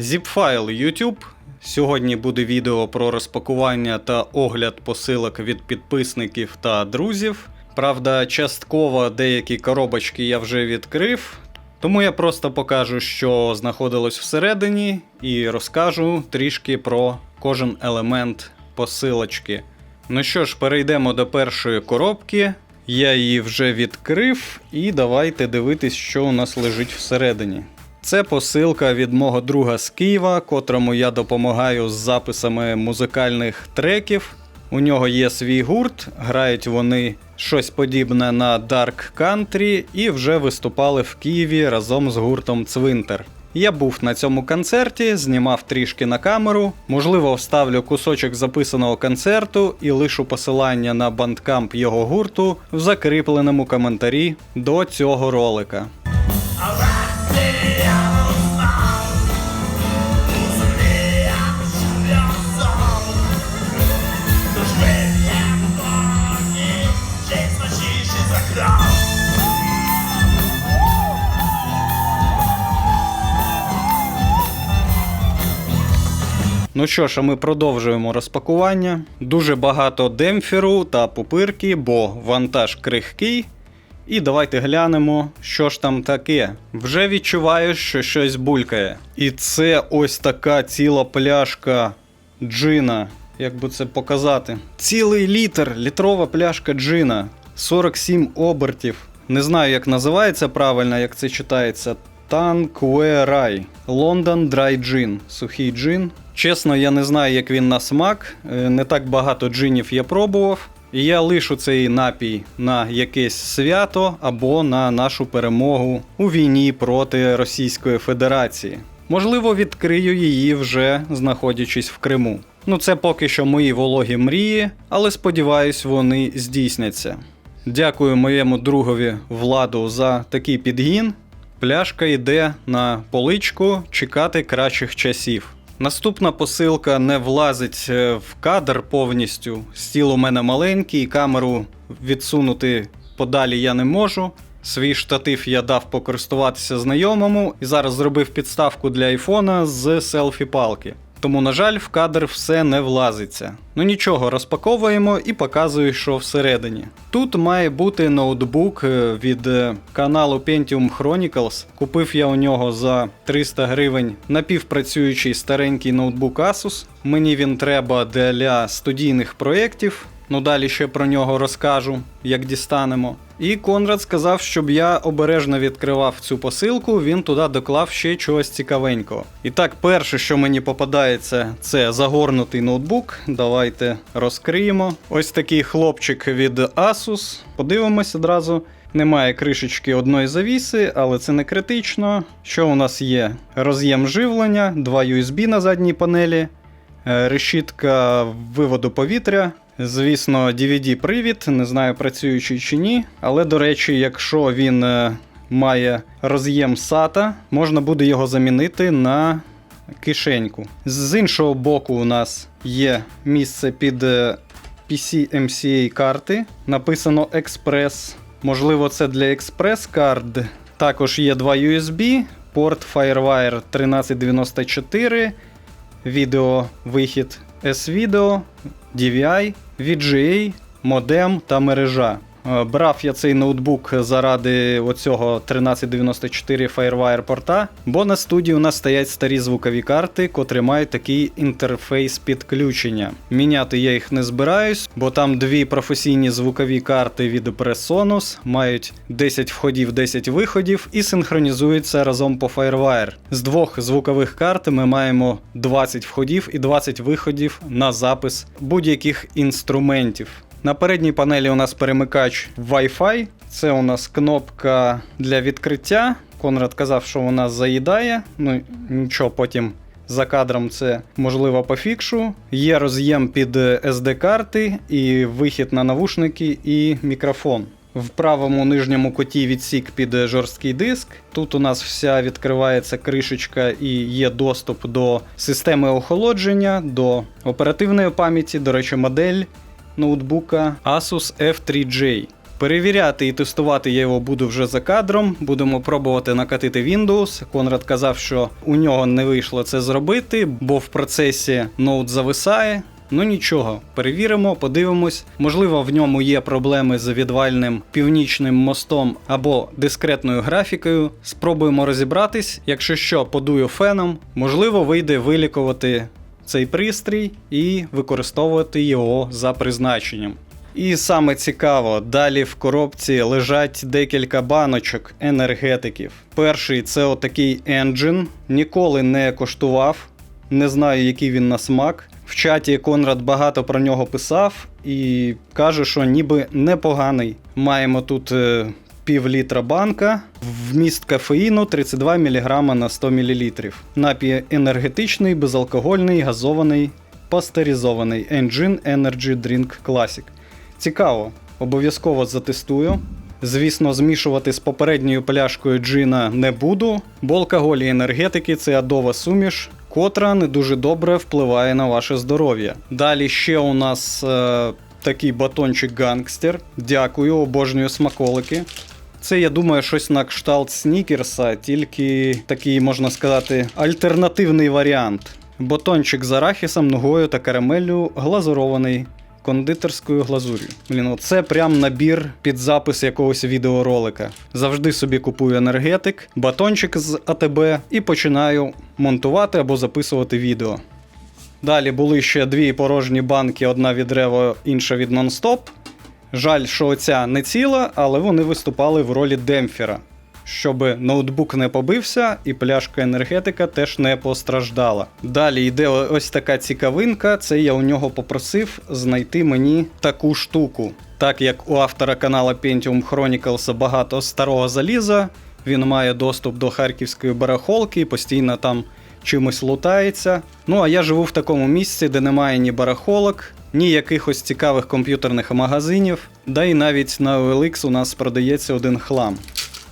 Zipfile YouTube. Сьогодні буде відео про розпакування та огляд посилок від підписників та друзів. Правда, частково деякі коробочки я вже відкрив, тому я просто покажу, що знаходилось всередині, і розкажу трішки про кожен елемент посилочки. Ну що ж, перейдемо до першої коробки. Я її вже відкрив, і давайте дивитись, що у нас лежить всередині. Це посилка від мого друга з Києва, котрому я допомагаю з записами музикальних треків. У нього є свій гурт, грають вони щось подібне на Dark Country і вже виступали в Києві разом з гуртом Цвинтер. Я був на цьому концерті, знімав трішки на камеру. Можливо, вставлю кусочок записаного концерту і лишу посилання на бандкамп його гурту в закріпленому коментарі до цього ролика. Ну що ж, а ми продовжуємо розпакування. Дуже багато демпферу та пупирки, бо вантаж крихкий. І давайте глянемо, що ж там таке. Вже відчуваю, що щось булькає. І це ось така ціла пляшка джина. Як би це показати? Цілий літр, літрова пляшка джина. 47 обертів. Не знаю, як називається правильно, як це читається. Танкуерай. Лондон Драй Джин. Сухий джин. Чесно, я не знаю, як він на смак. Е, Не так багато джинів я пробував. І я лишу цей напій на якесь свято або на нашу перемогу у війні проти Російської Федерації. Можливо, відкрию її вже знаходячись в Криму. Ну, це поки що мої вологі мрії, але сподіваюсь, вони здійсняться. Дякую моєму другові Владу за такий підгін. Пляшка йде на поличку чекати кращих часів. Наступна посилка не влазить е, в кадр повністю. Стіл у мене маленький, камеру відсунути подалі я не можу. Свій штатив я дав покористуватися знайомому і зараз зробив підставку для айфона з селфі-палки. Тому, на жаль, в кадр все не влазиться. Ну нічого, розпаковуємо і показую, що всередині. Тут має бути ноутбук е, від е, каналу Pentium Chronicles. Купив я у нього за 300 гривень напівпрацюючий старенький ноутбук Asus. Мені він треба для студійних проєктів. Ну далі ще про нього розкажу, як дістанемо. І Конрад сказав, щоб я обережно відкривав цю посилку, він туди доклав ще чогось цікавенького. І так, перше, що мені попадається, це загорнутий ноутбук. Давайте розкриємо. Ось такий хлопчик від Asus. Подивимось одразу. Немає кришечки одної завіси, але це не критично. Що у нас є? Роз'єм живлення, два USB на задній панелі, е, решітка виводу повітря. Звісно, DVD-привід, не знаю, працюючий чи ні. Але, до речі, якщо він е, має роз'єм SATA, можна буде його замінити на кишеньку. З іншого боку, у нас є місце під е, PC-MCA карти. Написано Express. Можливо, це для Express карт. Також є два USB, порт Firewire 1394, відеовихід S-Video, DVI, VGA, модем та мережа. Е, Брав я цей ноутбук заради оцього 1394 Firewire порта, бо на студії у нас стоять старі звукові карти, котрі мають такий інтерфейс підключення. Міняти я їх не збираюсь, бо там дві професійні звукові карти від Presonus мають 10 входів, 10 виходів і синхронізуються разом по Firewire. З двох звукових карт ми маємо 20 входів і 20 виходів на запис будь-яких інструментів. На передній панелі у нас перемикач Wi-Fi. Це у нас кнопка для відкриття. Конрад казав, що вона заїдає. Ну нічого, потім за кадром це можливо пофікшу. Є роз'єм під SD-карти і вихід на навушники і мікрофон. В правому нижньому куті відсік під жорсткий диск. Тут у нас вся відкривається кришечка і є доступ до системи охолодження, до оперативної пам'яті, до речі, модель ноутбука Asus F3J. Перевіряти і тестувати я його буду вже за кадром. Будемо пробувати накатити Windows. Конрад казав, що у нього не вийшло це зробити, бо в процесі ноут зависає. Ну нічого, перевіримо, подивимось. Можливо, в ньому є проблеми з відвальним північним мостом або дискретною графікою. Спробуємо розібратись. Якщо що, подую феном, можливо, вийде вилікувати цей пристрій і використовувати його за призначенням. І саме цікаво, далі в коробці лежать декілька баночок енергетиків. Перший це отакий енджин, ніколи не коштував, не знаю, який він на смак. В чаті Конрад багато про нього писав і каже, що ніби непоганий. Маємо тут е, пів літра банка, вміст кофеїну 32 мг на 100 мл. Напій енергетичний, безалкогольний, газований, пастеризований Engine Energy Drink Classic. Цікаво, обов'язково затестую. Звісно, змішувати з попередньою пляшкою джина не буду, бо алкоголь і енергетики це адова суміш, котра не дуже добре впливає на ваше здоров'я. Далі ще у нас е, такий батончик гангстер. Дякую, обожнюю смаколики. Це, я думаю, щось на кшталт снікерса, тільки такий, можна сказати, альтернативний варіант. Батончик з арахісом, ногою та карамеллю глазурований кондитерською глазур'ю. Блін, це прям набір під запис якогось відеоролика. Завжди собі купую енергетик, батончик з АТБ і починаю монтувати або записувати відео. Далі були ще дві порожні банки: одна від Revo, інша від Nonstop. Жаль, що оця не ціла, але вони виступали в ролі демпфера. Щоб ноутбук не побився і пляшка енергетика теж не постраждала. Далі йде ось така цікавинка. Це я у нього попросив знайти мені таку штуку. Так як у автора канала Pentium Chronicles багато старого заліза, він має доступ до харківської барахолки і постійно там чимось лутається. Ну а я живу в такому місці, де немає ні барахолок, ні якихось цікавих комп'ютерних магазинів, да і навіть на OLX у нас продається один хлам.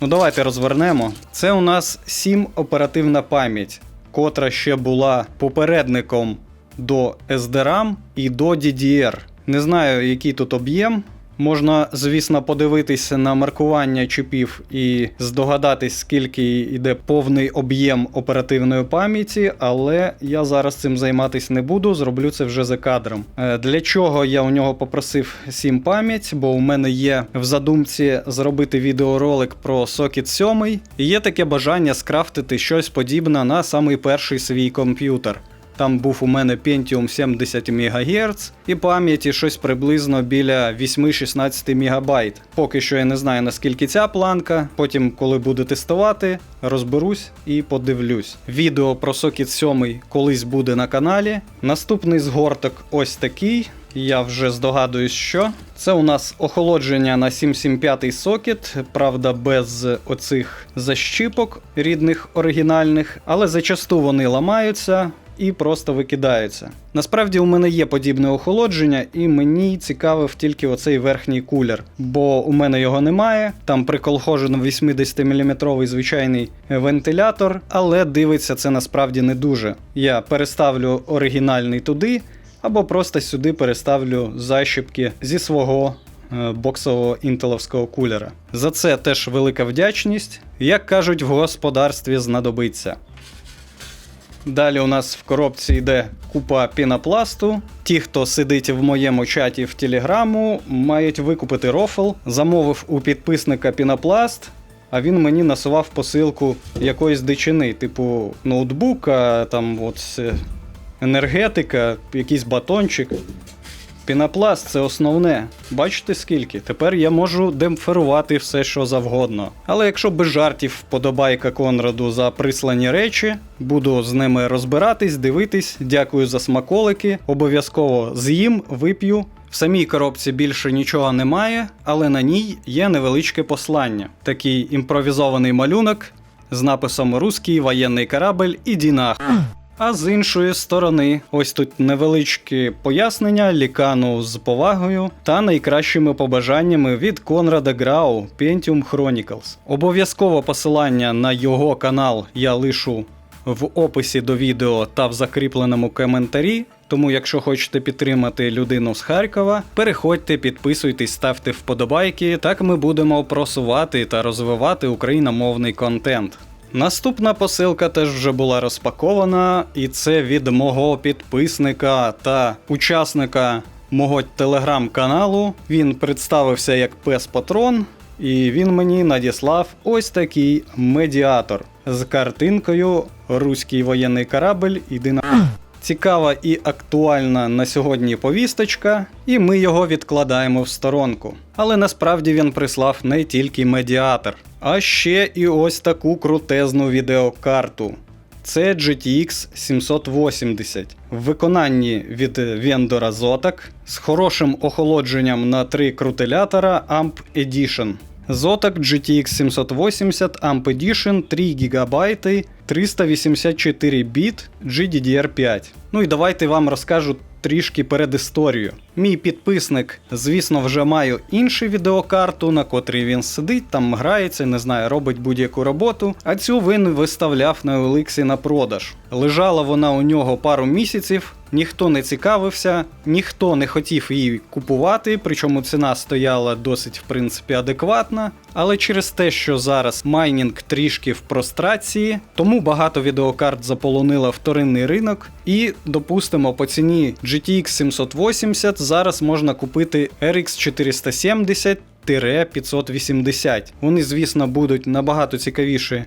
Ну давайте розвернемо. Це у нас 7 оперативна пам'ять, котра ще була попередником до SDRAM і до DDR. Не знаю, який тут об'єм. Можна, звісно, подивитися на маркування чіпів і здогадатись, скільки йде повний об'єм оперативної пам'яті, але я зараз цим займатися не буду, зроблю це вже за кадром. Е, Для чого я у нього попросив 7 пам'ять, бо у мене є в задумці зробити відеоролик про Socket 7, і є таке бажання скрафтити щось подібне на самий перший свій комп'ютер. Там був у мене Pentium 70 МГц і пам'яті щось приблизно біля 8-16 МБ. Поки що я не знаю наскільки ця планка. Потім, коли буду тестувати, розберусь і подивлюсь. Відео про Socket 7 колись буде на каналі. Наступний згорток ось такий. Я вже здогадуюсь, що це у нас охолодження на 775 сокет, правда, без оцих защіпок рідних оригінальних, але зачасту вони ламаються і просто викидаються. Насправді у мене є подібне охолодження, і мені цікавив тільки оцей верхній кулер, бо у мене його немає. Там приколхожено 80-мм звичайний вентилятор, але дивиться це насправді не дуже. Я переставлю оригінальний туди. Або просто сюди переставлю защіпки зі свого е, боксового інтеловського кулера. За це теж велика вдячність. Як кажуть, в господарстві знадобиться. Далі у нас в коробці йде купа пінопласту. Ті, хто сидить в моєму чаті в Телеграму, мають викупити рофл. Замовив у підписника пінопласт, а він мені насував посилку якоїсь дичини, типу ноутбука, там от енергетика, якийсь батончик. Пінопласт це основне. Бачите скільки? Тепер я можу демпферувати все, що завгодно. Але якщо без жартів вподобайка Конраду за прислані речі, буду з ними розбиратись, дивитись. Дякую за смаколики. Обов'язково з'їм, вип'ю. В самій коробці більше нічого немає, але на ній є невеличке послання. Такий імпровізований малюнок з написом Руський воєнний корабль іди нах. А з іншої сторони, ось тут невеличкі пояснення лікану з повагою та найкращими побажаннями від Конрада Грау Pentium Chronicles. Обов'язково посилання на його канал я лишу в описі до відео та в закріпленому коментарі. Тому, якщо хочете підтримати людину з Харкова, переходьте, підписуйтесь, ставте вподобайки. Так ми будемо просувати та розвивати україномовний контент. Наступна посилка теж вже була розпакована, і це від мого підписника та учасника мого телеграм-каналу. Він представився як пес Патрон, і він мені надіслав ось такий медіатор з картинкою Руський воєнний корабль іди на. Цікава і актуальна на сьогодні повісточка, і ми його відкладаємо в сторонку. Але насправді він прислав не тільки медіатор, а ще і ось таку крутезну відеокарту. Це GTX 780 в виконанні від вендора Zotac з хорошим охолодженням на три крутилятора AMP Edition. Zotac GTX 780 AMP Edition 3 ГБ 384 біт GDDR5. Ну і давайте вам розкажу трішки передісторію. Мій підписник, звісно, вже має іншу відеокарту, на котрій він сидить, там грається, не знаю, робить будь-яку роботу. А цю він виставляв на Еликсі на продаж. Лежала вона у нього пару місяців. Ніхто не цікавився, ніхто не хотів її купувати, причому ціна стояла досить в принципі адекватна. Але через те, що зараз майнінг трішки в прострації, тому багато відеокарт заполонила вторинний ринок. І, допустимо, по ціні GTX 780 зараз можна купити RX 470 580. Вони, звісно, будуть набагато цікавіші,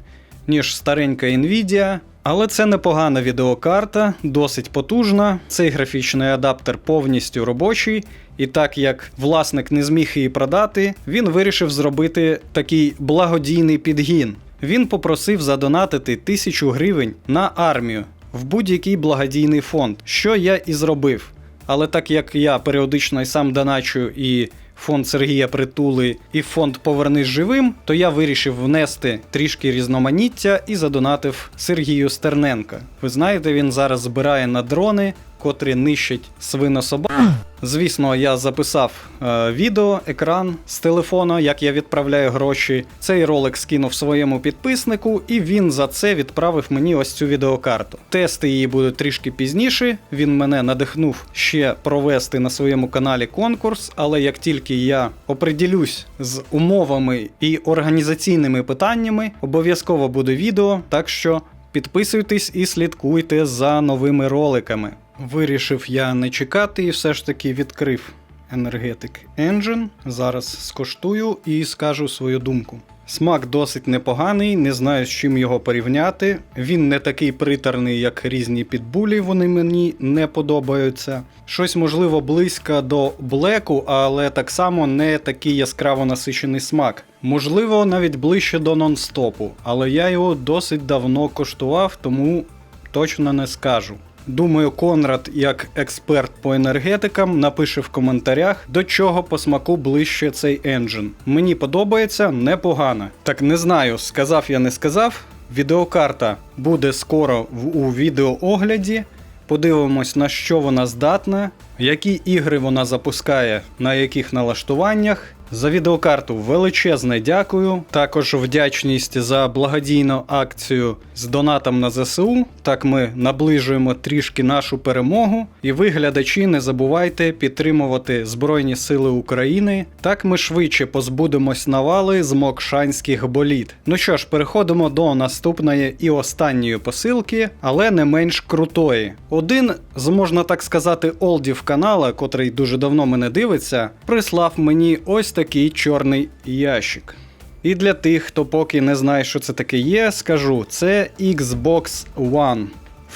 ніж старенька Nvidia. Але це непогана відеокарта, досить потужна. Цей графічний адаптер повністю робочий, і так як власник не зміг її продати, він вирішив зробити такий благодійний підгін. Він попросив задонатити тисячу гривень на армію в будь-який благодійний фонд, що я і зробив. Але так як я періодично і сам доначу і фонд Сергія Притули і фонд Повернись живим, то я вирішив внести трішки різноманіття і задонатив Сергію Стерненка. Ви знаєте, він зараз збирає на дрони, котрі нищать свинособак. Звісно, я записав е, відео, екран з телефона, як я відправляю гроші. Цей ролик скинув своєму підписнику, і він за це відправив мені ось цю відеокарту. Тести її будуть трішки пізніше. Він мене надихнув ще провести на своєму каналі конкурс, але як тільки я оприділюсь з умовами і організаційними питаннями, обов'язково буде відео. Так що підписуйтесь і слідкуйте за новими роликами. Вирішив я не чекати і все ж таки відкрив Energetic Engine. Зараз скоштую і скажу свою думку. Смак досить непоганий, не знаю з чим його порівняти. Він не такий приторний, як різні підбулі, вони мені не подобаються. Щось, можливо, близько до блеку, але так само не такий яскраво насичений смак. Можливо, навіть ближче до нон-стопу, але я його досить давно коштував, тому точно не скажу. Думаю, Конрад, як експерт по енергетикам, напише в коментарях, до чого по смаку ближче цей енджин. Мені подобається непогано. Так не знаю, сказав я не сказав. Відеокарта буде скоро в, у відеоогляді. Подивимось, на що вона здатна, які ігри вона запускає, на яких налаштуваннях. За відеокарту величезне дякую. Також вдячність за благодійну акцію з донатом на ЗСУ. Так ми наближуємо трішки нашу перемогу. І ви, глядачі, не забувайте підтримувати Збройні Сили України. Так ми швидше позбудемось навали з мокшанських боліт. Ну що ж, переходимо до наступної і останньої посилки, але не менш крутої. Один з можна так сказати олдів канала, котрий дуже давно мене дивиться, прислав мені ось такий чорний ящик. І для тих, хто поки не знає, що це таке є, скажу: це Xbox One.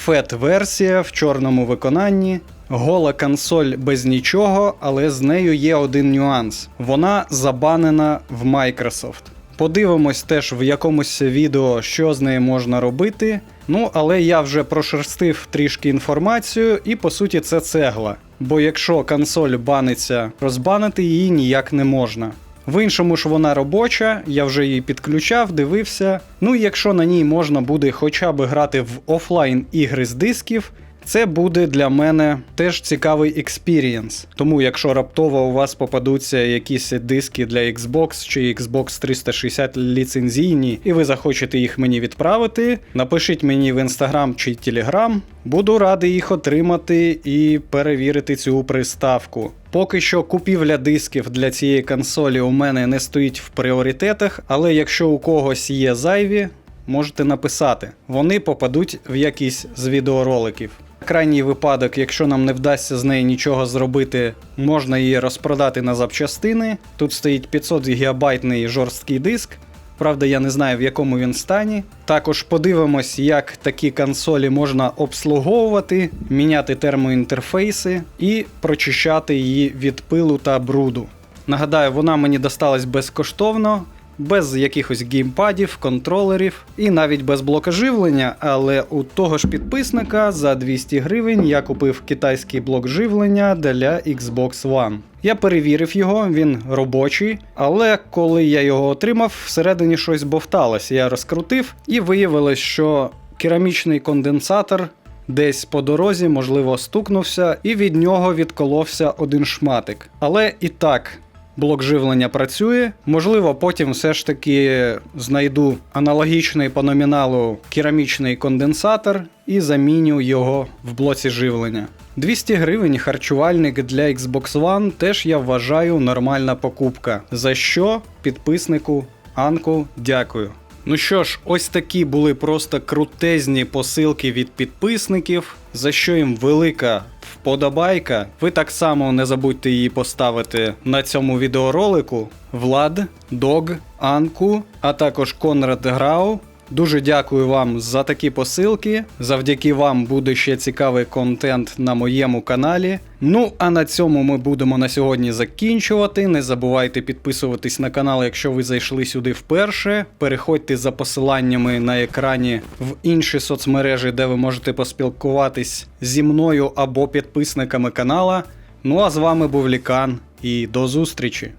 FAT-версія в чорному виконанні. Гола консоль без нічого, але з нею є один нюанс: вона забанена в Microsoft. Подивимось теж в якомусь відео, що з нею можна робити. Ну, але я вже прошерстив трішки інформацію, і по суті це цегла. Бо якщо консоль баниться, розбанити її ніяк не можна. В іншому ж вона робоча, я вже її підключав, дивився. Ну і якщо на ній можна буде хоча б грати в офлайн ігри з дисків, Це буде для мене теж цікавий експірієнс. Тому, якщо раптово у вас попадуться якісь диски для Xbox чи Xbox 360 ліцензійні, і ви захочете їх мені відправити, напишіть мені в Instagram чи Telegram. Буду радий їх отримати і перевірити цю приставку. Поки що купівля дисків для цієї консолі у мене не стоїть в пріоритетах, але якщо у когось є зайві, можете написати. Вони попадуть в якийсь з відеороликів. Крайній випадок, якщо нам не вдасться з неї нічого зробити, можна її розпродати на запчастини. Тут стоїть 500 гігабайтний жорсткий диск. Правда, я не знаю в якому він стані. Також подивимось, як такі консолі можна обслуговувати, міняти термоінтерфейси і прочищати її від пилу та бруду. Нагадаю, вона мені досталась безкоштовно, без якихось геймпадів, контролерів і навіть без блока живлення, але у того ж підписника за 200 гривень я купив китайський блок живлення для Xbox One. Я перевірив його, він робочий, але коли я його отримав, всередині щось бовталось. Я розкрутив і виявилось, що керамічний конденсатор десь по дорозі, можливо, стукнувся, і від нього відколовся один шматик. Але і так. Блок живлення працює. Можливо, потім все ж таки знайду аналогічний по номіналу керамічний конденсатор і заміню його в блоці живлення. 200 гривень харчувальник для Xbox One теж я вважаю нормальна покупка. За що підписнику Анку дякую. Ну що ж, ось такі були просто крутезні посилки від підписників, за що їм велика вподобайка. Ви так само не забудьте її поставити на цьому відеоролику. Влад, Дог, Анку, а також Конрад Грау. Дуже дякую вам за такі посилки. Завдяки вам буде ще цікавий контент на моєму каналі. Ну а на цьому ми будемо на сьогодні закінчувати. Не забувайте підписуватись на канал, якщо ви зайшли сюди вперше. Переходьте за посиланнями на екрані в інші соцмережі, де ви можете поспілкуватись зі мною або підписниками канала. Ну а з вами був Лікан і до зустрічі!